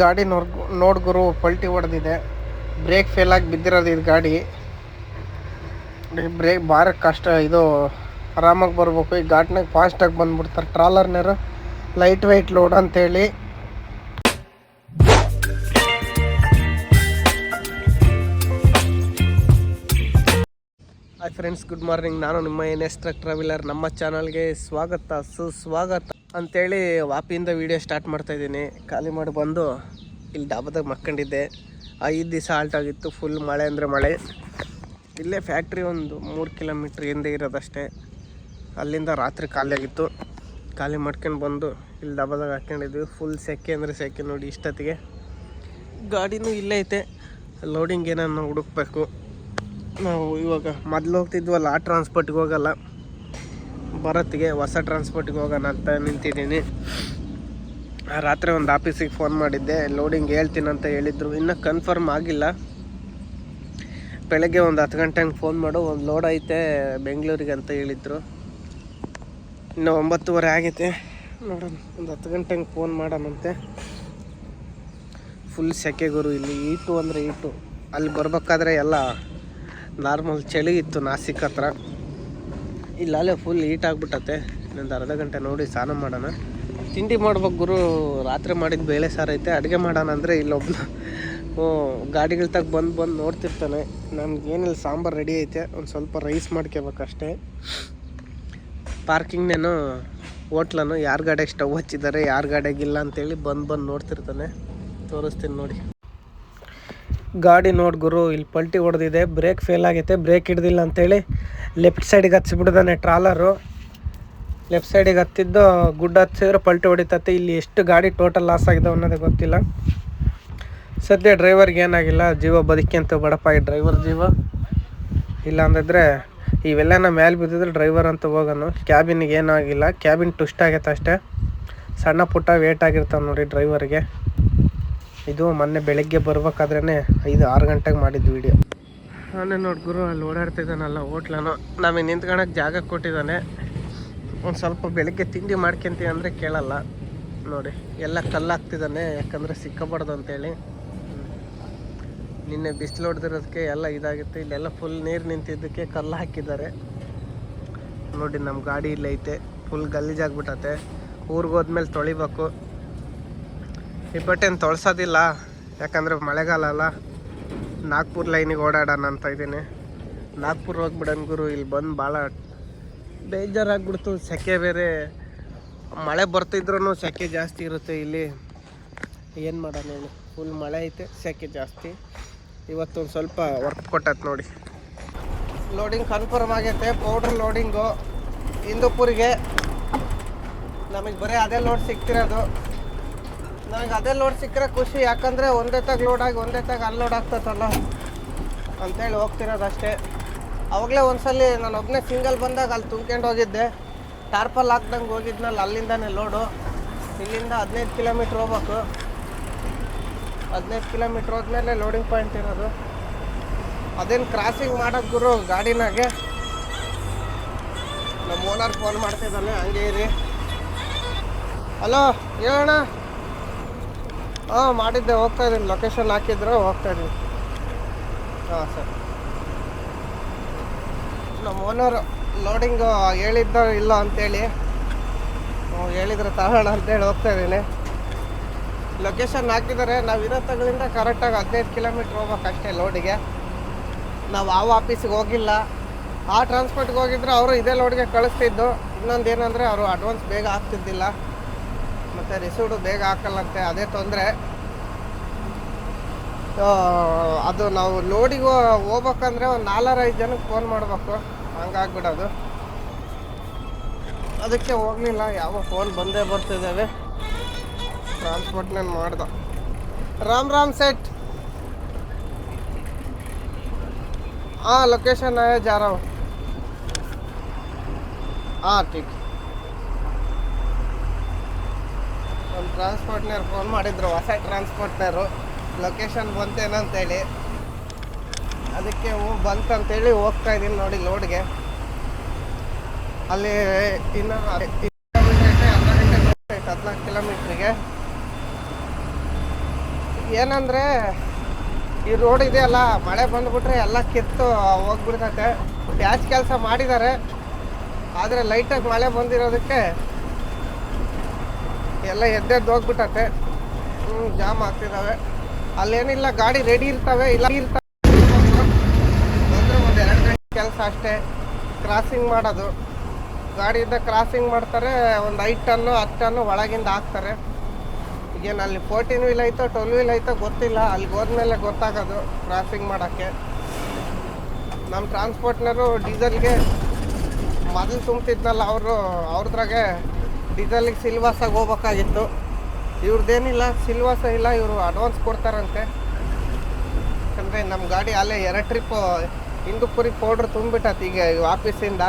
ಗಾಡಿ ನೋಡ್ ನೋಡ್ಗುರು ಪಲ್ಟಿ ಹೊಡೆದಿದೆ. ಬ್ರೇಕ್ ಫೇಲ್ ಆಗಿ ಬಿದ್ದಿರೋದು ಇದು ಗಾಡಿ. ಬ್ರೇಕ್ ಭಾರಿ ಕಷ್ಟ, ಇದು ಆರಾಮಾಗಿ ಬರಬೇಕು. ಈ ಘಾಟ್ನಾಗ ಫಾಸ್ಟಾಗಿ ಬಂದ್ಬಿಡ್ತಾರೆ. ಟ್ರಾಲರ್ನೇರು ಲೈಟ್ ವೆಯ್ಟ್ ಲೋಡ್ ಅಂತೇಳಿ. ಹಾಯ್ ಫ್ರೆಂಡ್ಸ್ ಗುಡ್ ಮಾರ್ನಿಂಗ್ ನಾನು ನಿಮ್ಮ ಎನ್ ಎಸ್ ಟ್ರಕ್ ಟ್ರಾವೆಲರ್ ನಮ್ಮ ಚಾನಲ್ಗೆ ಸ್ವಾಗತ, ಸುಸ್ವಾಗತ. ಅಂತೇಳಿ ವಾಪಿಯಿಂದ ವಿಡಿಯೋ ಸ್ಟಾರ್ಟ್ ಮಾಡ್ತಾ ಇದ್ದೀನಿ. ಖಾಲಿ ಮಾಡಿ ಬಂದು ಇಲ್ಲಿ ಡಾಬಾದಾಗ ಮಕ್ಕೊಂಡಿದ್ದೆ. ಐದು ದಿವಸ ಆಲ್ಟ್ ಆಗಿತ್ತು ಫುಲ್ ಮಳೆ ಅಂದರೆ ಮಳೆ. ಇಲ್ಲೇ ಫ್ಯಾಕ್ಟ್ರಿ ಒಂದು ಮೂರು ಕಿಲೋಮೀಟ್ರ್ ಹಿಂದೆ ಇರೋದಷ್ಟೇ. ಅಲ್ಲಿಂದ ರಾತ್ರಿ ಖಾಲಿ ಆಗಿತ್ತು. ಖಾಲಿ ಮಾಡ್ಕೊಂಡು ಬಂದು ಇಲ್ಲಿ ಡಾಬಾದಾಗ ಹಾಕ್ಕೊಂಡಿದ್ವಿ ಫುಲ್ ಸೆಕೆ ಅಂದರೆ ಸೆಕೆ ನೋಡಿ ಇಷ್ಟೊತ್ತಿಗೆ. ಗಾಡಿನೂ ಇಲ್ಲೇ ಐತೆ. ಲೋಡಿಂಗ್ ಏನನ್ನ ಹುಡುಕ್ಬೇಕು. ನಾವು ಇವಾಗ ಮೊದಲು ಹೋಗ್ತಿದ್ವಲ್ಲ, ಆ ಟ್ರಾನ್ಸ್ಪೋರ್ಟ್ಗೆ ಹೋಗಲ್ಲ. ಬರತ್ತಿಗೆ ಹೊಸ ಟ್ರಾನ್ಸ್ಪೋರ್ಟ್ಗೆ ಹೋಗೋಣ ಅಂತ ನಿಂತಿದ್ದೀನಿ. ರಾತ್ರಿ ಒಂದು ಆಫೀಸಿಗೆ ಫೋನ್ ಮಾಡಿದ್ದೆ. ಲೋಡಿಂಗ್ ಹೇಳ್ತೀನಿ ಅಂತ ಹೇಳಿದ್ರು. ಇನ್ನೂ ಕನ್ಫರ್ಮ್ ಆಗಿಲ್ಲ. ಬೆಳಗ್ಗೆ ಒಂದು ಹತ್ತು ಗಂಟೆ ಹಂಗೆ ಫೋನ್ ಮಾಡು. ಒಂದು ಲೋಡ್ ಐತೆ ಬೆಂಗಳೂರಿಗೆ ಅಂತ ಹೇಳಿದ್ರು. ಇನ್ನು ಒಂಬತ್ತುವರೆ ಆಗೈತೆ ನೋಡೋಣ. ಒಂದು ಹತ್ತು ಗಂಟೆ ಹಂಗೆ ಫೋನ್ ಮಾಡೋಣಂತೆ. ಫುಲ್ ಸೆಕೆ ಗುರು ಇಲ್ಲಿ. ಈಟು ಅಂದರೆ ಈಟು. ಅಲ್ಲಿ ಬರ್ಬೇಕಾದ್ರೆ ಎಲ್ಲ ನಾರ್ಮಲ್ ಚಳಿ ಇತ್ತು ನಾಸಿಕ್ ಹತ್ರ. ಇಲ್ಲಲ್ಲೇ ಫುಲ್ ಹೀಟ್ ಆಗ್ಬಿಟ್ಟತೆ ಇನ್ನೊಂದು ಅರ್ಧ ಗಂಟೆ ನೋಡಿ ಸ್ನಾನ ಮಾಡೋಣ. ತಿಂಡಿ ಮಾಡ್ಬೇಕು ಗುರು, ರಾತ್ರಿ ಮಾಡಿದ ಬೇಳೆ ಸಾರು ಐತೆ, ಅಡುಗೆ ಮಾಡೋಣ ಅಂದರೆ ಇಲ್ಲೊಬ್ಬ ಗಾಡಿಗಳ ತಗ ಬಂದು ಬಂದು ನೋಡ್ತಿರ್ತಾನೆ. ನನಗೇನಿಲ್ಲ ಸಾಂಬಾರು ರೆಡಿ ಐತೆ. ಒಂದು ಸ್ವಲ್ಪ ರೈಸ್ ಮಾಡ್ಕೋಬೇಕಷ್ಟೇ. ಪಾರ್ಕಿಂಗ್ನೇನು ಹೋಟ್ಲನು ಯಾರ ಗಾಡಿಗೆ ಸ್ಟವ್ ಹಚ್ಚಿದ್ದಾರೆ ಯಾರ ಗಾಡಿಯಾಗಿಲ್ಲ ಅಂತೇಳಿ ಬಂದು ಬಂದು ನೋಡ್ತಿರ್ತಾನೆ. ತೋರಿಸ್ತೀನಿ ನೋಡಿ. ಗಾಡಿ ನೋಡಿ ಗುರು, ಇಲ್ಲಿ ಪಲ್ಟಿ ಹೊಡೆದಿದೆ ಬ್ರೇಕ್ ಫೇಲ್ ಆಗೈತೆ ಬ್ರೇಕ್ ಹಿಡ್ದಿಲ್ಲ ಅಂತೇಳಿ ಲೆಫ್ಟ್ ಸೈಡಿಗೆ ಹಚ್ಚಿಬಿಡ್ದಾನೆ ಟ್ರಾಲರು ಲೆಫ್ಟ್ ಸೈಡಿಗೆ ಹತ್ತಿದ್ದು ಗುಡ್ಡ ಹಚ್ಚಿದ್ರೆ ಪಲ್ಟಿ ಹೊಡಿತತ್ತೆ ಇಲ್ಲಿ ಎಷ್ಟು ಗಾಡಿ ಟೋಟಲ್ ಲಾಸ್ ಆಗಿದೆ ಅನ್ನೋದೇ ಗೊತ್ತಿಲ್ಲ. ಸದ್ಯ ಡ್ರೈವರ್ಗೆ ಏನಾಗಿಲ್ಲ, ಜೀವ ಬದುಕ್ಯಂತ ಬಡಪ್ಪ ಈ ಡ್ರೈವರ್ ಜೀವ. ಇಲ್ಲ ಅಂದಿದ್ರೆ ಇವೆಲ್ಲನ ಮ್ಯಾಲೆ ಬಿದ್ದಿದ್ರೆ ಡ್ರೈವರ್ ಅಂತ ಹೋಗೋನು. ಕ್ಯಾಬಿನಿಗೆ ಏನಾಗಿಲ್ಲ ಕ್ಯಾಬಿನ್ ಟುಸ್ಟ್ ಆಗೈತೆ ಅಷ್ಟೇ. ಸಣ್ಣ ಪುಟ್ಟ ವೇಟ್ ಆಗಿರ್ತಾವೆ ನೋಡಿ ಡ್ರೈವರ್ಗೆ ಇದು ಮೊನ್ನೆ ಬೆಳಗ್ಗೆ ಬರ್ಬೇಕಾದ್ರೇ ಐದು, ಆರು ಗಂಟೆಗೆ ಮಾಡಿದ್ದು ವಿಡಿಯೋ ನಾನೇ ನೋಡಿ ಗುರು, ಅಲ್ಲಿ ಓಡಾಡ್ತಿದ್ದಾನಲ್ಲ ಹೋಟ್ಲನು. ನಮಗೆ ನಿಂತ್ಕೊಳಕ್ಕೆ ಜಾಗ ಕೊಟ್ಟಿದ್ದಾನೆ. ಒಂದು ಸ್ವಲ್ಪ ಬೆಳಗ್ಗೆ ತಿಂಡಿ ಮಾಡ್ಕೊಂತೀವಿ ಅಂದರೆ ಕೇಳಲ್ಲ. ನೋಡಿ, ಎಲ್ಲ ಕಲ್ಲಾಗ್ತಿದ್ದಾನೆ, ಯಾಕಂದರೆ ಸಿಕ್ಕಬಾರ್ದು ಅಂತೇಳಿ. ನಿನ್ನೆ ಬಿಸಿಲು ಹೊಡೆದಿರೋದಕ್ಕೆ ಎಲ್ಲ ಇದಾಗಿತ್ತು. ಇಲ್ಲೆಲ್ಲ ಫುಲ್ ನೀರು ನಿಂತಿದ್ದಕ್ಕೆ ಕಲ್ಲು ಹಾಕಿದ್ದಾರೆ. ನೋಡಿ ನಮ್ಮ ಗಾಡಿ ಇಲ್ಲೈತೆ. ಫುಲ್ ಗಲೀಜಾಗ್ಬಿಟ್ಟತೆ ಊರಿಗೆ ಹೋದ್ಮೇಲೆ ತೊಳಿಬೇಕು. ಈ ಬಟ್ಟೆನ ತೊಳ್ಸೋದಿಲ್ಲ. ಯಾಕಂದರೆ ಮಳೆಗಾಲ ಅಲ್ಲ. ನಾಗ್ಪುರ್ ಲೈನಿಗೆ ಓಡಾಡೋಣ ಅಂತ ಇದ್ದೀನಿ. ನಾಗ್ಪುರ್ ಹೋಗ್ಬಿಡೋಣ ಗುರು, ಇಲ್ಲಿ ಬಂದು ಭಾಳ ಬೇಜಾರಾಗ್ಬಿಡ್ತು. ಸೆಕೆ ಬೇರೆ. ಮಳೆ ಬರ್ತಿದ್ರೂ ಸೆಕೆ ಜಾಸ್ತಿ ಇರುತ್ತೆ ಇಲ್ಲಿ. ಏನು ಮಾಡೋಣ ಹೇಳಿ? ಫುಲ್ ಮಳೆ ಐತೆ, ಸೆಕೆ ಜಾಸ್ತಿ. ಇವತ್ತು ಒಂದು ಸ್ವಲ್ಪ ವರ್ಕ್ ಕೊಟ್ಟತ್ ನೋಡಿ. ಲೋಡಿಂಗ್ ಕನ್ಫರ್ಮ್ ಆಗೈತೆ ಪೌಡ್ರ್ ಲೋಡಿಂಗು ಹಿಂದೂಪುರಿಗೆ ನಮಗೆ ಬರೀ ಅದೇ ಲೋಡ್ ಸಿಗ್ತಿರೋದು. ನನಗೆ ಅದೇ ಲೋಡ್ ಸಿಕ್ಕರೆ ಖುಷಿ, ಯಾಕಂದರೆ ಒಂದೇ ತಾಗ ಲೋಡ್ ಆಗಿ ಒಂದೇ ತಾಗ ಅನ್ಲೋಡ್ ಆಗ್ತೈತಲ್ಲ. ಅಂತೇಳಿ ಹೋಗ್ತಿರೋದು ಅಷ್ಟೇ ಅವಾಗಲೇ ಒಂದ್ಸಲಿ ನಾನು ಒಬ್ಬನೇ ಸಿಂಗಲ್ ಬಂದಾಗ ಅಲ್ಲಿ ತುಂಬ್ಕೊಂಡು ಹೋಗಿದ್ದೆ. ಟಾರ್ಪಲ್ ಹಾಕ್ದಂಗೆ ಹೋಗಿದ್ನಲ್ಲ, ಅಲ್ಲಿಂದನೇ ಲೋಡು ಇಲ್ಲಿಂದ ಹದಿನೈದು ಕಿಲೋಮೀಟ್ರ್ ಹೋಗ್ಬೇಕು. ಹದಿನೈದು ಕಿಲೋಮೀಟ್ರ್ ಹೋದ್ಮೇಲೆ ಲೋಡಿಂಗ್ ಪಾಯಿಂಟ್ ಇರೋದು. ಅದೇನು ಕ್ರಾಸಿಂಗ್ ಮಾಡೋದು ಗುರು ಗಾಡಿನಾಗೆ. ನಮ್ಮ ಓನರ್ ಫೋನ್ ಮಾಡ್ತಿದ್ದಾನೆ, ಹಂಗೆ ಇರಿ. ಹಲೋ ಹೇಳೋಣ ಹಾಂ, ಮಾಡಿದ್ದೆ, ಹೋಗ್ತಾ ಇದ್ದೀನಿ. ಲೊಕೇಶನ್ ಹಾಕಿದ್ರೆ ಹೋಗ್ತಾ ಇದ್ದೀನಿ. ಹಾಂ, ಸರ್. ನಮ್ಮ ಓನರ್ ಲೋಡಿಂಗು ಹೇಳಿದ್ದ ಇಲ್ಲ ಅಂತೇಳಿ ಹೇಳಿದ್ರೆ ತಗೋಣ ಅಂತೇಳಿ ಹೋಗ್ತಾ ಇದ್ದೀನಿ. ಲೊಕೇಶನ್ ಹಾಕಿದ್ದಾರೆ ನಾವು ಇರೋ ತಗಳಿಂದ ಕರೆಕ್ಟಾಗಿ ಹದಿನೈದು ಕಿಲೋಮೀಟ್ರ್ ಹೋಗ್ಬೇಕಷ್ಟೇ ಲೋಡಿಗೆ ನಾವು ಆ ಆಫೀಸಿಗೆ ಹೋಗಿಲ್ಲ. ಆ ಟ್ರಾನ್ಸ್ಪೋರ್ಟ್ಗೆ ಹೋಗಿದ್ರೆ ಅವರು ಇದೇ ಲೋಡ್ಗೆ ಕಳಿಸ್ತಿದ್ದು. ಇನ್ನೊಂದು ಏನಂದರೆ ಅವರು ಅಡ್ವಾನ್ಸ್ ಬೇಗ ಆಗ್ತಿದ್ದಿಲ್ಲ ಮತ್ತು ರಿಸೀವ್ಡು ಬೇಗ ಹಾಕಲ್ಲಂತೆ, ಅದೇ ತೊಂದರೆ. ಅದು ನಾವು ಲೋಡಿಗೆ ಹೋಗ್ಬೇಕಂದ್ರೆ ಒಂದು ನಾಲ್ಕೈದು ಜನಕ್ಕೆ ಫೋನ್ ಮಾಡಬೇಕು. ಹಂಗಾಗ್ಬಿಡೋದು. ಅದಕ್ಕೆ ಹೋಗಲಿಲ್ಲ, ಯಾವ ಫೋನ್ ಬಂದೇ ಬರ್ತಿದ್ದಾವೆ. ಟ್ರಾನ್ಸ್ಪೋರ್ಟ್ ನಾನು ಮಾಡ್ದೆ. ರಾಮ್ ರಾಮ್ ಸೆಟ್ ಹಾಂ ಲೊಕೇಶನ್ ಆಯಾ ಜಾರವ. ಹಾಂ ಠೀಕ್. ಟ್ರಾನ್ಸ್ಪೋರ್ಟ್ನವ್ರು ಫೋನ್ ಮಾಡಿದ್ರು, ಹೊಸ ಟ್ರಾನ್ಸ್ಪೋರ್ಟ್ನವರು ಲೊಕೇಶನ್ ಬಂತೇನಂತೇಳಿ ಅದಕ್ಕೆ ಬಂತಂತೇಳಿ ಹೋಗ್ತಾ ಇದ್ದೀನಿ ನೋಡಿ ಲೋಡ್ಗೆ ಅಲ್ಲಿ ಇನ್ನು ಹದಿನಾಲ್ಕು ಕಿಲೋಮೀಟ್ರಿಗೆ. ಏನಂದರೆ, ಈ ರೋಡ್ ಇದೆಯಲ್ಲ, ಮಳೆ ಬಂದುಬಿಟ್ರೆ ಎಲ್ಲ ಕಿತ್ತು, ಹೋಗ್ಬಿಡ್ತೈತೆ. ಪ್ಯಾಚ್ ಕೆಲಸ ಮಾಡಿದ್ದಾರೆ. ಆದರೆ ಲೈಟಾಗಿ ಮಳೆ ಬಂದಿರೋದಕ್ಕೆ ಎಲ್ಲ ಎದ್ದೆದ್ದು ಹೋಗ್ಬಿಟ್ಟತೆ. ಹ್ಞೂ ಜಾಮ್ ಆಗ್ತಿದ್ದಾವೆ ಅಲ್ಲೇನಿಲ್ಲ, ಗಾಡಿ ರೆಡಿ ಇರ್ತವೆ, ಇಲ್ಲ ಇರ್ತವೆ. ಬಂದರೆ ಒಂದು ಎರಡು ಗಂಟೆ ಕೆಲಸ ಅಷ್ಟೇ. ಕ್ರಾಸಿಂಗ್ ಮಾಡೋದು. ಗಾಡಿಯಿಂದ ಕ್ರಾಸಿಂಗ್ ಮಾಡ್ತಾರೆ, ಒಂದು ಐದು ಟನ್ನು ಹತ್ತು ಟನ್ನು ಒಳಗಿಂದ ಹಾಕ್ತಾರೆ. ಈಗೇನು ಅಲ್ಲಿ ಫೋರ್ಟೀನ್ ವೀಲ್ ಐತೋ ಟ್ವೆಲ್ ವೀಲ್ ಐತೋ ಗೊತ್ತಿಲ್ಲ. ಅಲ್ಲಿಗೆ ಹೋದ್ಮೇಲೆ ಗೊತ್ತಾಗೋದು ಕ್ರಾಸಿಂಗ್ ಮಾಡೋಕ್ಕೆ. ನಮ್ಮ ಟ್ರಾನ್ಸ್ಪೋರ್ಟ್ನರು ಡೀಸೆಲ್ಗೆ ಮೊದಲು ತುಂಬ್ತಿದ್ನಲ್ಲ ಅವರು, ಅವ್ರದ್ರಾಗೆ ಡೀಸೆಲ್ಗೆ ಸಿಲ್ವಾಸಾಗಿ ಹೋಗ್ಬೇಕಾಗಿತ್ತು. ಇವ್ರದ್ದೇನಿಲ್ಲ ಸಿಲ್ವಾಸ ಇಲ್ಲ, ಇವರು ಅಡ್ವಾನ್ಸ್ ಕೊಡ್ತಾರಂತೆ. ಯಾಕಂದರೆ ನಮ್ಮ ಗಾಡಿ ಅಲ್ಲೇ ಎರಡು ಟ್ರಿಪ್ ಹಿಂದೂಪುರಿ ಪೌಡ್ರ್ ತುಂಬಿಟ್ಟತಿ ಈಗ ಆಫೀಸಿಂದ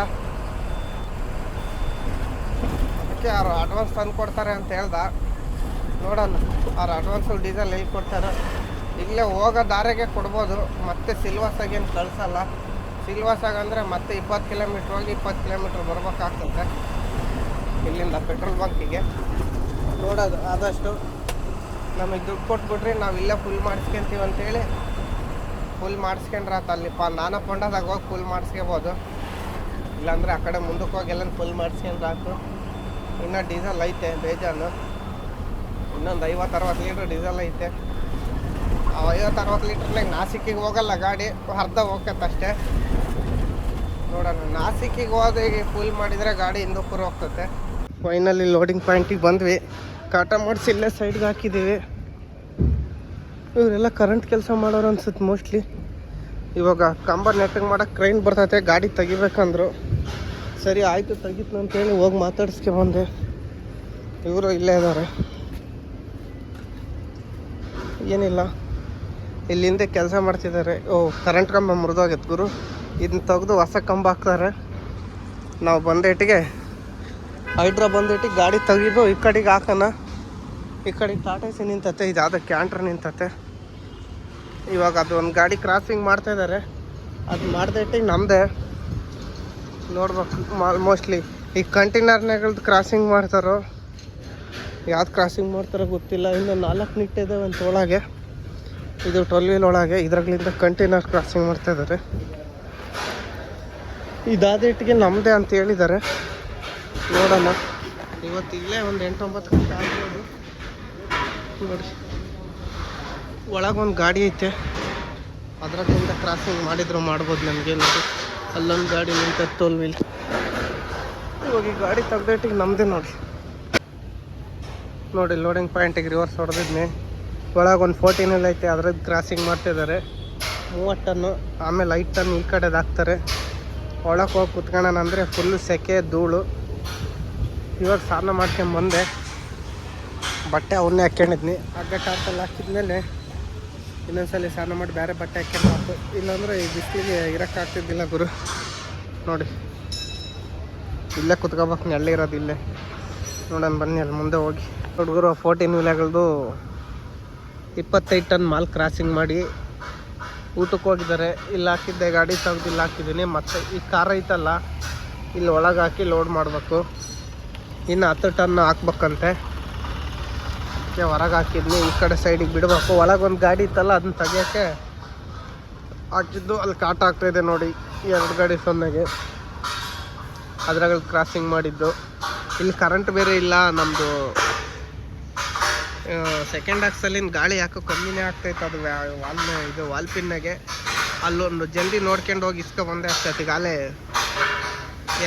ಅದಕ್ಕೆ ಅವ್ರು ಅಡ್ವಾನ್ಸ್ ತಂದು ಕೊಡ್ತಾರೆ ಅಂತ ಹೇಳ್ದ. ನೋಡೋಣ ಅವ್ರು ಅಡ್ವಾನ್ಸು ಡೀಸೆಲ್ ಎಲ್ಲಿ ಕೊಡ್ತಾರೆ. ಇಲ್ಲೇ ಹೋಗೋ ದಾರಿಗೆ ಕೊಡ್ಬೋದು, ಮತ್ತೆ ಸಿಲ್ವಾಸಾಗೇನು ಕಳಿಸಲ್ಲ. ಸಿಲ್ವಾಸಾಗ ಅಂದರೆ ಮತ್ತೆ ಇಪ್ಪತ್ತು ಕಿಲೋಮೀಟ್ರ್ ಹೋಗಿ ಇಪ್ಪತ್ತು ಕಿಲೋಮೀಟ್ರ್ ಬರ್ಬೇಕಾಗ್ತದೆ. ಇಲ್ಲಿಂದ ಪೆಟ್ರೋಲ್ ಬಂಕಿಗೆ. ನೋಡೋದು, ಆದಷ್ಟು ನಮಗೆ ದುಡ್ಡು ಕೊಟ್ಬಿಟ್ರಿ ನಾವು ಇಲ್ಲೇ ಫುಲ್ ಮಾಡಿಸ್ಕೊಂತೀವಿ ಅಂತೇಳಿ ಫುಲ್ ಮಾಡಿಸ್ಕೊಂಡ್ರೆ ಆತ ಅಲ್ಲಿ ಪ ನಾನಾ ಪೊಂಡದಾಗ ಹೋಗಿ ಫುಲ್ ಮಾಡಿಸ್ಕೋಬೋದು. ಇಲ್ಲಾಂದರೆ ಆ ಕಡೆ ಮುಂದಕ್ಕೆ ಹೋಗಿ ಎಲ್ಲ ಫುಲ್ ಮಾಡಿಸ್ಕೊಂಡ್ರೆ ಆಯ್ತು ಇನ್ನೂ ಡೀಸೆಲ್ ಐತೆ, ಬೇಜಾನು. ಇನ್ನೊಂದು ಐವತ್ತು ಅರವತ್ತು ಲೀಟ್ರ್ ಡೀಸೆಲ್ ಐತೆ. ಆ ಐವತ್ತು ಅರವತ್ತು ಲೀಟ್ರ್ನಾಗ ನಾಸಿಕಿಗೆ ಹೋಗಲ್ಲ ಗಾಡಿ, ಅರ್ಧ ಹೋಗ್ತೈತೆ ಅಷ್ಟೇ. ನೋಡೋಣ, ನಾಸಿಕಿಗೆ ಹೋದ ಫುಲ್ ಮಾಡಿದರೆ ಗಾಡಿ ಹಿಂದೂಪುರ ಹೋಗ್ತತೆ. ಫೈನಲಿ ಲೋಡಿಂಗ್ ಪಾಯಿಂಟಿಗೆ ಬಂದ್ವಿ. ಕಾಟ ಮಾಡಿಸಿ ಇಲ್ಲೇ ಸೈಡ್ಗೆ ಹಾಕಿದ್ದೀವಿ. ಇವರೆಲ್ಲ ಕರೆಂಟ್ ಕೆಲಸ ಮಾಡೋರು ಅನ್ಸುತ್ತೆ ಮೋಸ್ಟ್ಲಿ ಇವಾಗ ಕಂಬ ನೆಟ್ಟಂಗೆ ಮಾಡೋಕೆ ಕ್ರೈನ್ ಬರ್ತೈತೆ, ಗಾಡಿ ತೆಗಿಬೇಕಂದ್ರು. ಸರಿ, ಆಯಿತು ತೆಗಿತು ಅಂತೇಳಿ ಹೋಗಿ ಮಾತಾಡಿಸ್ಕೆ ಬಂದೆ. ಇವರು ಇಲ್ಲೇ ಇದ್ದಾರೆ ಏನಿಲ್ಲ. ಇಲ್ಲಿಂದ ಕೆಲಸ ಮಾಡ್ತಿದ್ದಾರೆ. ಓ ಕರೆಂಟ್ ಕಂಬ ಮುರಿದೋಗೈತೆ ಗುರು. ಇದನ್ನ ತೆಗೆದು ಹೊಸ ಕಂಬ ಹಾಕ್ತಾರೆ. ನಾವು ಬಂದೇಟಿಗೆ ಹೈಡ್ರಾ ಬಂದ್ಬಿಟ್ಟು ಗಾಡಿ ತೆಗೆದು ಈ ಕಡೆಗೆ ಹಾಕೋಣ. ಈ ಕಡೆಗೆ ಟಾಟಾ ಸಿ ನಿಂತತೆ ಇದು ಯಾವುದೋ ಕ್ಯಾಂಟ್ರ್ ನಿಂತತೆ. ಇವಾಗ ಅದು ಒಂದು ಗಾಡಿ ಕ್ರಾಸಿಂಗ್ ಮಾಡ್ತಾ ಇದ್ದಾರೆ ಅದು ಮಾಡ್ದೇಟಿಗೆ ನಮ್ಮದೇ ನೋಡ್ಬೇಕು ಆಲ್ಮೋಸ್ಟ್ಲಿ ಈ ಕಂಟೈನರ್ನಾಗಳ್ದು ಕ್ರಾಸಿಂಗ್ ಮಾಡ್ತಾರೋ, ಯಾವ್ದು ಕ್ರಾಸಿಂಗ್ ಮಾಡ್ತಾರೋ ಗೊತ್ತಿಲ್ಲ. ಇನ್ನು ನಾಲ್ಕು ನಿಟ್ಟಿದೆ ಒಂದು ಒಳಗೆ. ಇದು ಟ್ವೆಲ್ ವೀಲ್ ಒಳಗೆ ಇದ್ರಗಳಿಂದ ಕಂಟೈನರ್ ಕ್ರಾಸಿಂಗ್ ಮಾಡ್ತಾ ಇದ್ದಾರೆ ಇದಾದೇಟಿಗೆ ನಮ್ಮದೇ ಅಂತ ಹೇಳಿದ್ದಾರೆ ನೋಡೋಣ ಇವತ್ತು ಇಲ್ಲೇ ಒಂದು ಎಂಟೊಂಬತ್ತು ಗಂಟೆ ಆಗ್ಬೋದು. ನೋಡಿ. ಒಳಗೊಂದು ಗಾಡಿ ಐತೆ. ಅದ್ರಾಗಿಂದ ಕ್ರಾಸಿಂಗ್ ಮಾಡಿದ್ರು ಮಾಡ್ಬೋದು ನಮಗೆ ನೋಡಿ. ಅಲ್ಲೊಂದು ಗಾಡಿ ನಿಂತ ಟೋಲ್ ಇವಾಗ ಈ ಗಾಡಿ ತೆಗ್ದಿಟ್ಟಿಗೆ ನಮ್ಮದೇ ನೋಡಿ. ನೋಡಿ ಲೋಡಿಂಗ್ ಪಾಯಿಂಟಿಗೆ ರಿವರ್ಸ್ ಹೊಡೆದಿದ್ನಿ. ಒಳಗೊಂದು ಫೋರ್ಟೀನ್ ಐತೆ ಅದ್ರದ್ದು ಕ್ರಾಸಿಂಗ್ ಮಾಡ್ತಿದ್ದಾರೆ ಮೂವತ್ತು ಟನ್ನು ಆಮೇಲೆ ಐದು ಟನ್ ಈ ಕಡೆದು ಹಾಕ್ತಾರೆ. ಒಳಗೆ ಹೋಗಿ ಕುತ್ಕೊಳ್ಳೋಣ ಅಂದರೆ ಫುಲ್ಲು ಸೆಕೆ, ಧೂಳು. ಇವಾಗ ಸ್ನಾನ ಮಾಡ್ಕೊಂಬಂದೆ ಬಟ್ಟೆ ಅವನ್ನೇ ಹಾಕ್ಕೊಂಡಿದ್ನಿ. ಹಗ್ಗ ಟಾಪಲ್ಲಿ ಹಾಕಿದ್ಮೇಲೆ ಇನ್ನೊಂದ್ಸಲ ಸ್ನಾನ ಮಾಡಿ ಬೇರೆ ಬಟ್ಟೆ ಹಾಕ್ಕೊಂಡು ಹಾಕು ಇಲ್ಲಾಂದ್ರೆ ಈ ಬಿಸಿಲಿಗೆ ಇರೋಕ್ಕಾಗ್ತಿದ್ದಿಲ್ಲ ಗುರು. ನೋಡಿ. ಇಲ್ಲೇ ಕುತ್ಕೋಬೇಕು ನೆಳ್ಳಿರೋದು ಇಲ್ಲೇ. ನೋಡೋಣ ಬನ್ನಿ ಅಲ್ಲಿ ಮುಂದೆ ಹೋಗಿ. ಹುಡುಗರು ಫೋರ್ಟೀನ್ ವೀಲರ್ಗಳದು ಇಪ್ಪತ್ತೈದು ಟನ್ ಮಾಲ್ ಕ್ರಾಸಿಂಗ್ ಮಾಡಿ ಊಟಕ್ಕೆ ಹೋಗಿದ್ದಾರೆ. ಇಲ್ಲಿ ಹಾಕಿದ್ದೆ ಗಾಡಿ ತೆಗ್ದು ಇಲ್ಲಿ ಹಾಕಿದ್ದೀನಿ. ಮತ್ತು ಈ ಕಾರ್ ಐತಲ್ಲ ಇಲ್ಲಿ ಒಳಗೆ ಹಾಕಿ ಲೋಡ್ ಮಾಡಬೇಕು. ಇನ್ನು ಹತ್ತು ಟನ್ ಹಾಕ್ಬೇಕಂತೆ. ಹೊರಗೆ ಹಾಕಿದ್ನಿ ಈ ಕಡೆ ಸೈಡಿಗೆ ಬಿಡಬೇಕು. ಒಳಗೆ ಒಂದು ಗಾಡಿ ಇತ್ತಲ್ಲ, ಅದನ್ನ ತೆಗಿಯೋಕ್ಕೆ ಹಾಕಿದ್ದು. ಅಲ್ಲಿ ಕಾಟ ಆಗ್ತಾಯಿದೆ ನೋಡಿ. ಎರಡು ಗಾಡಿ ಸೊನ್ನೆಗೆ. ಅದ್ರಾಗ ಕ್ರಾಸಿಂಗ್ ಮಾಡಿದ್ದು. ಇಲ್ಲಿ ಕರೆಂಟ್ ಬೇರೆ ಇಲ್ಲ. ನಮ್ಮದು ಸೆಕೆಂಡ್ ಆಕ್ಸಲ್ಲಿನ ಗಾಳಿ ಯಾಕೋ ಕಮ್ಮಿನೇ ಆಗ್ತೈತೆ ಅದು ವಾಲ್ ಇದು ವಾಲ್ ಪಿನ್ನಾಗೆ ಅಲ್ಲೊಂದು ಜಲ್ದಿ ನೋಡ್ಕೊಂಡು ಹೋಗಿ ಇಸ್ಕೊ ಬಂದೆ ಅಷ್ಟೊತ್ತಿಗೆ. ಅಲ್ಲೇ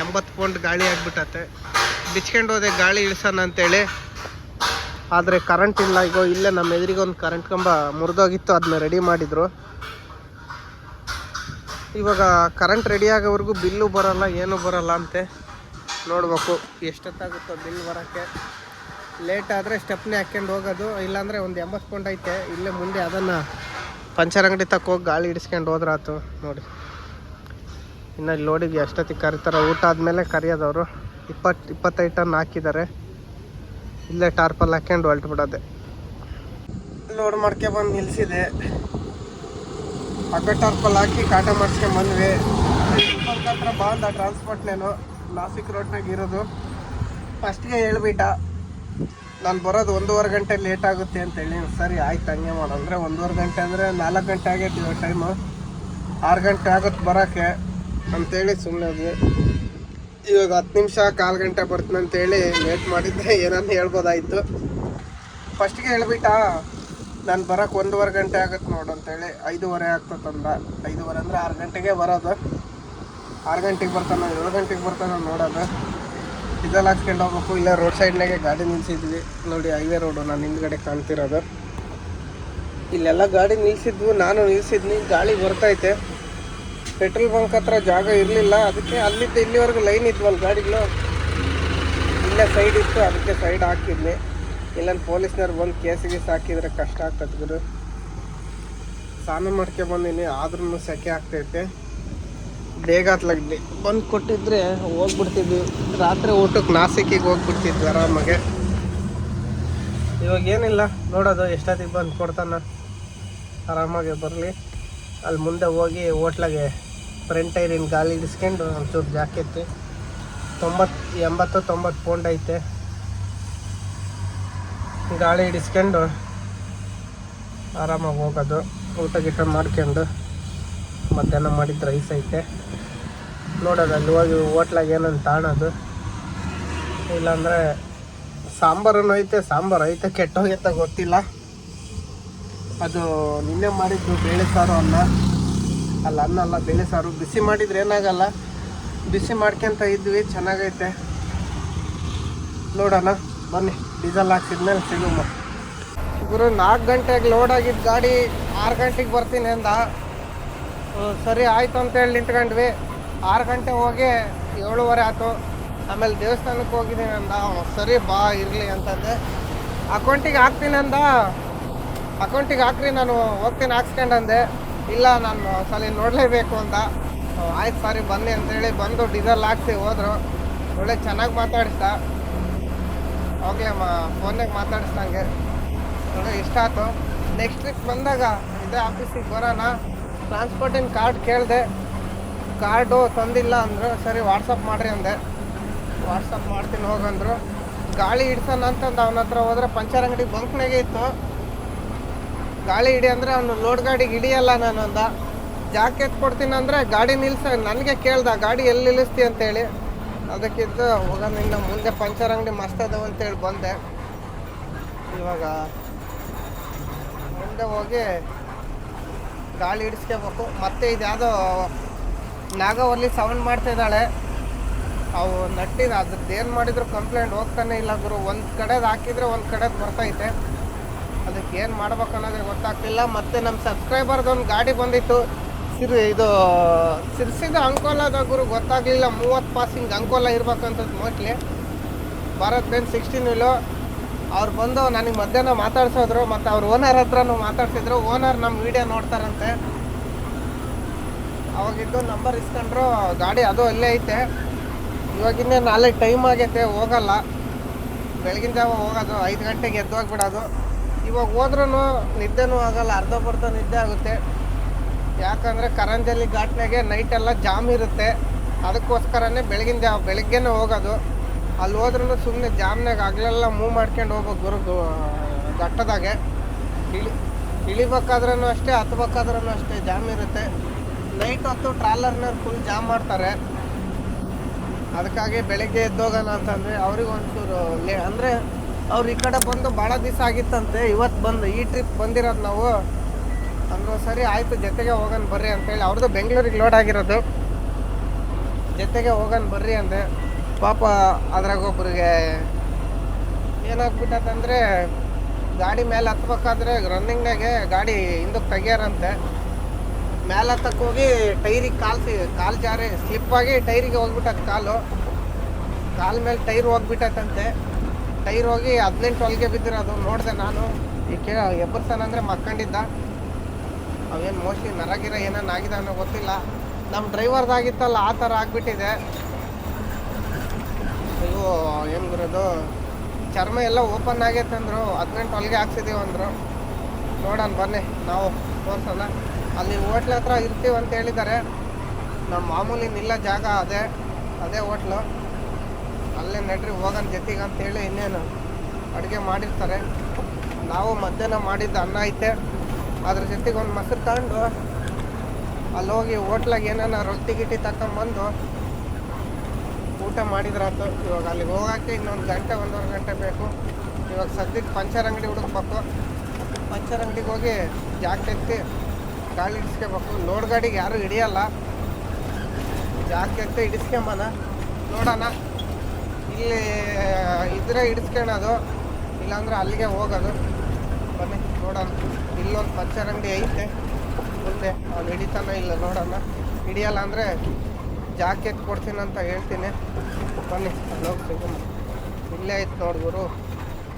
ಎಂಬತ್ತು ಪೌಂಡ್ ಗಾಳಿ ಆಗ್ಬಿಟ್ಟತೆ ಬಿಚ್ಕೊಂಡು ಹೋದೆ, ಗಾಳಿ ಇಳಿಸೋಣ ಅಂತೇಳಿ. ಆದರೆ ಕರೆಂಟ್ ಇಲ್ಲ ಈಗ ಇಲ್ಲೇ ನಮ್ಮ ಎದುರಿಗೆ ಒಂದು ಕರೆಂಟ್ ಕಂಬ ಮುರಿದೋಗಿತ್ತು ಅದನ್ನ ರೆಡಿ ಮಾಡಿದರು. ಇವಾಗ ಕರೆಂಟ್ ರೆಡಿ ಆಗೋವರೆಗೂ ಬಿಲ್ಲು ಬರೋಲ್ಲ, ಏನೂ ಬರೋಲ್ಲ ಅಂತೆ. ನೋಡ್ಬೇಕು, ಎಷ್ಟೊತ್ತಾಗುತ್ತೋ ಬಿಲ್ ಬರೋಕ್ಕೆ. ಲೇಟ್ ಆದರೆ ಸ್ಟೆಪ್ನೇ ಹಾಕ್ಕೊಂಡು ಹೋಗೋದು, ಇಲ್ಲಾಂದರೆ ಒಂದು ಎಂಬತ್ತು ಪೌಂಡ್ ಐತೆ. ಇಲ್ಲೇ ಮುಂದೆ ಅದನ್ನು ಪಂಚರ್ ಅಂಗಡಿ ತಕ್ಕೋಗಿ ಗಾಳಿ ಇಡಿಸ್ಕೊಂಡು ಹೋದ್ರಾತು, ನೋಡಿ. ಇನ್ನು ಲೋಡಿಗೆ ಎಷ್ಟೊತ್ತಿಗೆ ಕರಿತಾರೆ, ಊಟ ಆದಮೇಲೆ ಕರಿಯೋದವರು. ಇಪ್ಪತ್ತು ಇಪ್ಪತ್ತೈದು ಟನ್ ಹಾಕಿದ್ದಾರೆ. ಇಲ್ಲೇ ಟಾರ್ಪಲ್ ಹಾಕ್ಕೊಂಡು ಹೊರಟು ಬಿಡೋದೆ ಲೋಡ್ ಮಾಡ್ಕೆ ಬಂದು ನಿಲ್ಲಿಸಿದೆ ಹಗ್ಗ ಟಾರ್ಪಲ್ ಹಾಕಿ ಕಾಟ ಮಾಡಿಸ್ಕೊಂಡು ಬಂದ್ವಿ. ಹತ್ರ ಬಂದ ಟ್ರಾನ್ಸ್ಪೋರ್ಟ್ನೇನು ನಾಸಿಕ್ ರೋಡ್ನಾಗ ಇರೋದು. ಫಸ್ಟ್ಗೆ ಹೇಳ್ಬಿಟ್ಟ. ನಾನು ಬರೋದು ಒಂದೂವರೆ ಗಂಟೆ ಲೇಟ್ ಆಗುತ್ತೆ ಅಂತೇಳಿ. ಸರಿ, ಆಯ್ತು, ಹಂಗೆ ಅಂದರೆ ಒಂದೂವರೆ ಗಂಟೆ ಅಂದರೆ ನಾಲ್ಕು ಗಂಟೆ ಆಗೈತೆ ಟೈಮು ಆರು ಗಂಟೆ ಆಗುತ್ತೆ ಬರೋಕ್ಕೆ ಅಂತೇಳಿ ಸುಮ್ಮನೆ ಇವಾಗ ಹತ್ತು ನಿಮಿಷ ಕಾಲು ಗಂಟೆ ಬರ್ತೀನಿ ಅಂತೇಳಿ ಲೇಟ್ ಮಾಡಿದ್ರೆ ಏನನ್ನ ಹೇಳ್ಬೋದಾಯ್ತು. ಫಸ್ಟ್ಗೆ ಹೇಳ್ಬಿಟ್ಟ, ನಾನು ಬರೋಕ್ಕೆ ಒಂದೂವರೆ ಗಂಟೆ ಆಗುತ್ತೆ ನೋಡು ಅಂತೇಳಿ ಐದೂವರೆ ಆಗ್ತದಂದ ಐದೂವರೆ ಅಂದರೆ ಆರು ಗಂಟೆಗೆ ಬರೋದು. ಆರು ಗಂಟೆಗೆ ಬರ್ತಾನೆ, ಏಳು ಗಂಟೆಗೆ ಬರ್ತಾನೆ ನೋಡೋದು. ಇದೆಲ್ಲ ಹಾಕ್ಸ್ಕೊಂಡು ಹೋಗ್ಬೇಕು. ಇಲ್ಲ ರೋಡ್ ಸೈಡ್ನಾಗೆ ಗಾಡಿ ನಿಲ್ಸಿದ್ವಿ. ನೋಡಿ ಹೈವೇ ರೋಡು ನಾನು ಹಿಂದ್ಗಡೆ ಕಾಣ್ತಿರೋದು. ಇಲ್ಲೆಲ್ಲ ಗಾಡಿ ನಿಲ್ಸಿದ್ವು, ನಾನು ನಿಲ್ಸಿದ್ನಿ. ಗಾಳಿ ಬರ್ತೈತೆ ಪೆಟ್ರೋಲ್ ಬಂಕ್ ಹತ್ರ ಜಾಗ ಇರಲಿಲ್ಲ. ಅದಕ್ಕೆ ಅಲ್ಲಿದ್ದ ಇಲ್ಲಿವರೆಗೂ ಲೈನ್ ಇದ್ವಲ್ಲ ಗಾಡಿಗಳು. ಇಲ್ಲೇ ಸೈಡ್ ಇತ್ತು, ಅದಕ್ಕೆ ಸೈಡ್ ಹಾಕಿದ್ನಿ. ಇಲ್ಲೊಂದು ಪೊಲೀಸ್ನವ್ರು ಬಂದು ಕೇಸ್ ಗೀಸ್ ಹಾಕಿದ್ರೆ ಕಷ್ಟ ಆಗ್ತದೆ ಗುರು ಸ್ನಾನ ಮಾಡ್ಕೆ ಬಂದೀನಿ ಆದ್ರೂ ಸೆಕೆ ಆಗ್ತೈತೆ. ಬೇಗ ಹತ್ಲಾಗ್ಲಿ ಬಂದು ಕೊಟ್ಟಿದ್ರೆ ಹೋಗ್ಬಿಡ್ತಿದ್ವಿ. ರಾತ್ರಿ ಊಟಕ್ಕೆ ನಾಸಿಕಿಗೆ ಹೋಗ್ಬಿಡ್ತಿದ್ವಿ ಆರಾಮಾಗೆ. ಇವಾಗ ಏನಿಲ್ಲ, ನೋಡೋದು ಎಷ್ಟೊತ್ತಿಗೆ ಬಂದು ಕೊಡ್ತಾನ. ಆರಾಮಾಗೆ ಬರಲಿ. ಅಲ್ಲಿ ಮುಂದೆ ಹೋಗಿ ಹೋಟ್ಲಾಗೆ ಫ್ರಂಟ್ ಟೈರಿನ ಗಾಲಿ ಹಿಡಿಸ್ಕೊಂಡು ಒಂಚೂರು ಜಾಕೆತ್ತು ತೊಂಬತ್ತು, ಎಂಬತ್ತು, ತೊಂಬತ್ತು ಪೌಂಡ್ ಐತೆ. ಗಾಳಿ ಹಿಡಿಸ್ಕೊಂಡು ಆರಾಮಾಗಿ ಹೋಗೋದು, ಊಟ ಗೀಟ ಮಾಡ್ಕೊಂಡು ಮಧ್ಯಾಹ್ನ ಮಾಡಿದ ರೈಸ್ ಐತೆ. ನೋಡೋದು ಅಲ್ಲಿ ಹೋಗಿ ಹೋಟ್ಲಾಗ ಏನಂತ ತಾಣೋದು. ಇಲ್ಲಾಂದರೆ ಸಾಂಬಾರನ್ನು ಐತೆ, ಸಾಂಬಾರು ಐತೆ, ಕೆಟ್ಟೋಗೈತೆ ಗೊತ್ತಿಲ್ಲ. ಅದು ನಿನ್ನೆ ಮಾಡಿದ್ದು ಬೇಳೆ ಸಾರು ಅನ್ನ. ಅಲ್ಲ, ಅನ್ನ ಅಲ್ಲ, ಬೇಳೆ ಸಾರು. ಬಿಸಿ ಮಾಡಿದ್ರೆ ಏನಾಗಲ್ಲ. ಬಿಸಿ ಮಾಡ್ಕೊಂತ ಇದ್ವಿ, ಚೆನ್ನಾಗೈತೆ. ನೋಡೋಣ, ಬನ್ನಿ. ಡೀಸೆಲ್ ಹಾಕ್ಸಿದ್ಮೇಲೆ ಸಿಗುಮ್ಮ ಗುರು, ನಾಲ್ಕು ಗಂಟೆಗೆ ಲೋಡ್ ಆಗಿದ್ದ ಗಾಡಿ, ಆರು ಗಂಟೆಗೆ ಬರ್ತೀನಿ ಅಂದ. ಸರಿ, ಆಯ್ತು ಅಂತೇಳಿ ನಿಂತ್ಕೊಂಡ್ವಿ. ಆರು ಗಂಟೆ ಹೋಗಿ ಏಳುವರೆ ಆಯ್ತು. ಆಮೇಲೆ ದೇವಸ್ಥಾನಕ್ಕೆ ಹೋಗಿದ್ದೀನಿ ಅಂದ. ಸರಿ, ಬಾ, ಇರಲಿ ಅಂತಂದೆ. ಅಕೌಂಟಿಗೆ ಹಾಕ್ತೀನಿ ಅಂದ. ಅಕೌಂಟಿಗೆ ಹಾಕ್ರಿ, ನಾನು ಹೋಗ್ತೀನಿ ಹಾಕ್ಸ್ಕೊಂಡಂದೆ ಇಲ್ಲ, ನಾನು ಸಲ ನೋಡಲೇಬೇಕು ಅಂತ. ಆಯ್ತು ಸಾರಿ ಬನ್ನಿ ಅಂತೇಳಿ ಬಂದು ಡೀಸೆಲ್ ಹಾಕ್ಸಿ ಹೋದ್ರು. ಒಳ್ಳೆ ಚೆನ್ನಾಗಿ ಮಾತಾಡಿಸ್ದ. ಹೋಗ್ಲಿ ಮಾ ಫೋನಾಗ ಮಾತಾಡಿಸ್ದಂಗೆ ನೋಡಿ, ಇಷ್ಟ ಆಯ್ತು. ನೆಕ್ಸ್ಟ್ ವೀಕ್ ಬಂದಾಗ ಇದೇ ಆಫೀಸಿಗೆ ಬರೋಣ. ಟ್ರಾನ್ಸ್ಪೋರ್ಟಿನ ಕಾರ್ಡ್ ಕೇಳಿದೆ. ಕಾರ್ಡು ತಂದಿಲ್ಲ ಅಂದರು. ಸರಿ ವಾಟ್ಸಪ್ ಮಾಡಿರಿ ಅಂದೆ. ವಾಟ್ಸಪ್ ಮಾಡ್ತೀನಿ ಹೋಗಂದ್ರು ಗಾಳಿ ಹಿಡ್ಸೋಣ ಅಂತಂದು ಅವನ ಹತ್ರ ಹೋದ್ರೆ ಪಂಚರ್ ಅಂಗಡಿ ಬಂಕ್ನಾಗೆ ಇತ್ತು. ಗಾಳಿ ಹಿಡಿ ಅಂದರೆ ಅವನು ಲೋಡ್ ಗಾಡಿಗೆ ಹಿಡಿಯಲ್ಲ ನಾನು ಅಂದ. ಜಾಕೆಟ್ ಕೊಡ್ತೀನಿ ಅಂದರೆ ಗಾಡಿ ನಿಲ್ಸ, ನನಗೆ ಕೇಳ್ದ, ಗಾಡಿ ಎಲ್ಲಿ ನಿಲ್ಲಿಸ್ತಿ ಅಂತೇಳಿ. ಅದಕ್ಕಿಂತ ಹೋಗೋಣ, ಇನ್ನು ಮುಂದೆ ಪಂಚರ್ ಅಂಗಡಿ ಮಸ್ತ್ ಅದಾವ ಅಂತೇಳಿ ಬಂದೆ. ಇವಾಗ ಮುಂದೆ ಹೋಗಿ ಗಾಳಿ ಹಿಡಿಸ್ಕೋಬೇಕು. ಮತ್ತೆ ಇದು ಯಾವುದೋ ನಾಗವಲ್ಲಿ ಸೌಂಡ್ ಮಾಡ್ತಾ ಇದ್ದಾಳೆ. ಅವು ನಟ್ಟಿದ ಅದ್ರದ್ದು ಏನು ಮಾಡಿದ್ರು ಕಂಪ್ಲೇಂಟ್ ಹೋಗ್ತಾನೆ ಇಲ್ಲ ಗುರು. ಒಂದು ಕಡೆದು ಹಾಕಿದರೆ ಒಂದು ಕಡೆದು ಬರ್ತೈತೆ. ಅದಕ್ಕೆ ಏನು ಮಾಡ್ಬೇಕು ಅನ್ನೋದ್ರೆ ಗೊತ್ತಾಗ್ತಿಲ್ಲ. ಮತ್ತು ನಮ್ಮ ಸಬ್ಸ್ಕ್ರೈಬರ್ದು ಒಂದು ಗಾಡಿ ಬಂದಿತ್ತು. ಸಿರಿ, ಇದು ಸಿರ್ಸಿದ ಅಂಕೋಲಾದ ಗುರು ಗೊತ್ತಾಗಲಿಲ್ಲ. ಮೂವತ್ತು passing Ankola ಇರ್ಬೇಕಂತದ್ದು mostly Bharat Benz sixteen wheel ಅವ್ರು ಬಂದು ನನಗೆ ಮಧ್ಯಾಹ್ನ ಮಾತಾಡ್ಸೋದ್ರು, ಮತ್ತು ಅವ್ರ ಓನರ್ ಹತ್ರನೂ ಮಾತಾಡ್ಸಿದ್ರು. ಓನರ್ ನಮ್ಮ ವಿಡಿಯೋ ನೋಡ್ತಾರಂತೆ. ಅವಾಗಿದ್ದು ನಂಬರ್ ಇಸ್ಕೊಂಡ್ರು, ಗಾಡಿ ಅದು ಅಲ್ಲೇ ಐತೆ. ಇವಾಗಿನ್ನೇ ನಾಳೆ ಟೈಮ್ ಆಗೈತೆ, ಹೋಗಲ್ಲ. ಬೆಳಗಿನ ಜಾವ ಹೋಗೋದು, ಐದು ಗಂಟೆಗೆ ಎದ್ದು ಹೋಗ್ಬಿಡೋದು ಇವಾಗ ಹೋದ್ರೂ ನಿದ್ದೆನೂ ಆಗಲ್ಲ, ಅರ್ಧ ಬರ್ಧ ನಿದ್ದೆ ಆಗುತ್ತೆ. ಯಾಕಂದರೆ ಕರಂಜಲ್ಲಿ ಘಾಟ್ನಾಗೆ ನೈಟೆಲ್ಲ ಜಾಮ್ ಇರುತ್ತೆ. ಅದಕ್ಕೋಸ್ಕರನೇ ಬೆಳಗಿನ ಜಾವ ಬೆಳಗ್ಗೆನೇ ಹೋಗೋದು. ಅಲ್ಲಿ ಹೋದ್ರೂ ಸುಮ್ಮನೆ ಜಾಮ್ನಾಗ ಹಗಲೆಲ್ಲ ಮೂವ್ ಮಾಡ್ಕೊಂಡು ಹೋಗ್ಬೇಕು ಗುರು ಘಟ್ಟದಾಗೆ. ಇಳಿ ಇಳಿಬೇಕಾದ್ರೂ ಅಷ್ಟೇ ಹತ್ಬೇಕಾದ್ರೂ ಅಷ್ಟೇ ಜಾಮ್ ಇರುತ್ತೆ. ನೈಟ್ ಹೊತ್ತು ಟ್ರಾಲರ್ನವ್ರು ಫುಲ್ ಜಾಮ್ ಮಾಡ್ತಾರೆ. ಅದಕ್ಕಾಗಿ ಬೆಳಗ್ಗೆ ಎದ್ದೋಗೋಣ ಅಂತಂದರೆ ಅವ್ರಿಗೆ ಒಂಚೂರು ಲೇ ಅಂದರೆ ಅವ್ರು ಈ ಕಡೆ ಬಂದು ಭಾಳ ದಿವಸ ಆಗಿತ್ತಂತೆ ಇವತ್ತು ಬಂದು ಈ ಟ್ರಿಪ್ ಬಂದಿರೋದು ನಾವು. ಅಂದ್ರು ಸರಿ, ಆಯಿತು, ಜೊತೆಗೆ ಹೋಗೋಣ ಬರ್ರಿ ಅಂತೇಳಿ. ಅವ್ರದ್ದು ಬೆಂಗಳೂರಿಗೆ ಲೋಡ್ ಆಗಿರೋದು. ಜೊತೆಗೆ ಹೋಗೋಣ ಬರ್ರಿ ಅಂದೆ. ಪಾಪ ಅದ್ರಾಗ ಒಬ್ರಿಗೆ ಏನಾಗ್ಬಿಟ್ಟದಂದ್ರೆ ಗಾಡಿ ಮೇಲೆ ಹತ್ಬೇಕಾದ್ರೆ ರನ್ನಿಂಗ್ನಾಗೆ ಗಾಡಿ ಹಿಂದಕ್ಕೆ ತೆಗಿಯಾರಂತೆ. ಮೇಲೆ ಹತ್ತಕ್ಕೆ ಹೋಗಿ ಟೈರಿಗೆ ಕಾಲು ಕಾಲು ಜಾರಿ ಸ್ಲಿಪ್ಪಾಗಿ ಟೈರಿಗೆ ಹೋಗ್ಬಿಟ್ಟದ ಕಾಲು. ಕಾಲು ಮೇಲೆ ಟೈರ್ ಹೋಗ್ಬಿಟ್ಟೈತಂತೆ ಟೈರ್ ಹೋಗಿ ಹದಿನೆಂಟು ಹೊಲಿಗೆ ಬಿದ್ದಿರೋದು ನೋಡಿದೆ ನಾನು. ಈ ಕೇ ಎಬ್ಬರ್ತಾನಂದ್ರೆ ಮಕ್ಕಂಡಿದ್ದ. ಅವೇನು ಮೋಸ್ಟ್ಲಿ ನರಗಿರ ಏನೇನು ಆಗಿದೆ ಅನ್ನೋ ಗೊತ್ತಿಲ್ಲ. ನಮ್ಮ ಡ್ರೈವರ್ದಾಗಿತ್ತಲ್ಲ, ಆ ಥರ ಆಗಿಬಿಟ್ಟಿದೆ. ಅಯ್ಯೋ ಏನು ಬರೋದು ಚರ್ಮ ಎಲ್ಲ ಓಪನ್ ಆಗೈತೆ ಅಂದರು, ಹದಿನೆಂಟು ಹೊಲಿಗೆ ಹಾಕ್ಸಿದೀವಿ ಅಂದರು. ನೋಡೋಣ, ಬನ್ನಿ, ನಾವು ತೋರಿಸೋಣ. ಅಲ್ಲಿ ಹೋಟ್ಲ್ ಹತ್ರ ಇರ್ತೀವಿ ಅಂತ ಹೇಳಿದ್ದಾರೆ. ನಮ್ಮ ಮಾಮೂಲಿ ನಿಲ್ಲ ಜಾಗ ಅದೇ ಅದೇ ಹೋಟ್ಲು. ಅಲ್ಲೇ ನಡ್ರಿ, ಹೋಗೋಣ ಜೊತೆಗೆ ಅಂತೇಳಿ ಇನ್ನೇನು ಅಡುಗೆ ಮಾಡಿರ್ತಾರೆ. ನಾವು ಮಧ್ಯಾಹ್ನ ಮಾಡಿದ್ದು ಅನ್ನ ಐತೆ. ಅದ್ರ ಜೊತೆಗೆ ಒಂದು ಮೊಸರು ತಗೊಂಡು ಅಲ್ಲಿ ಹೋಗಿ ಹೋಟ್ಲಾಗ ಏನಾನ ರೊಟ್ಟಿ ಗಿಟ್ಟಿ ತಗೊಂಬಂದು ಊಟ ಮಾಡಿದ್ರಾತು. ಇವಾಗ ಅಲ್ಲಿಗೆ ಹೋಗೋಕ್ಕೆ ಇನ್ನೊಂದು ಗಂಟೆ, ಒಂದೂವರೆ ಗಂಟೆ ಬೇಕು. ಇವಾಗ ಸದ್ಯಕ್ಕೆ ಪಂಚರ್ ಅಂಗಡಿ ಹುಡುಕ್ಬೇಕು. ಪಂಚರ್ ಅಂಗಡಿಗೆ ಹೋಗಿ ಜಾಕ್ ಎತ್ತಿ ಗಾಳಿ ಇಡಿಸ್ಕೋಬೇಕು ಲೋಡ್ ಗಾಡಿಗೆ ಯಾರು ಹಿಡಿಯಲ್ಲ. ಜಾಕ್ ಎತ್ತಿ ಹಿಡಿಸ್ಕೊಂಬನ. ನೋಡೋಣ. ಇಲ್ಲಿ ಇದ್ರೆ ಹಿಡಿಸ್ಕೊಳ್ಳೋದು, ಇಲ್ಲಾಂದ್ರೆ ಅಲ್ಲಿಗೆ ಹೋಗೋದು. ಬನ್ನಿ, ನೋಡೋಣ. ಇಲ್ಲೊಂದು ಪಚ್ಚರ್ ಅಂಗಡಿ ಐತೆ. ಮುಂದೆ ಅವ್ನು ಹಿಡಿತಾನ ಇಲ್ಲ ನೋಡೋಣ. ಹಿಡಿಯಲ್ಲ ಅಂದರೆ ಜಾಕೆಟ್ ಕೊಡ್ತೀನಿ ಅಂತ ಹೇಳ್ತೀನಿ. ಬನ್ನಿ ಅಲ್ಲಿ ಸಿಗೋಣ ಇಲ್ಲೇ ಐತೆ ನೋಡಿ ಗುರು.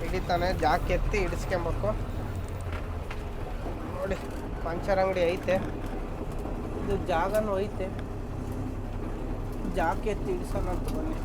ಹಿಡಿತಾನೆ ಜಾಕ್ ಎತ್ತಿ ಹಿಡಿಸ್ಕೊಂಬೇಕು. ನೋಡಿ, ಪಂಚರ್ ಅಂಗಡಿ ಐತೆ. ಇದು ಜಾಗನೂ ಐತೆ. ಜಾಕ್ ಎತ್ತಿ ಹಿಡಿಸೋಣ ಅಂತ ಬನ್ನಿ.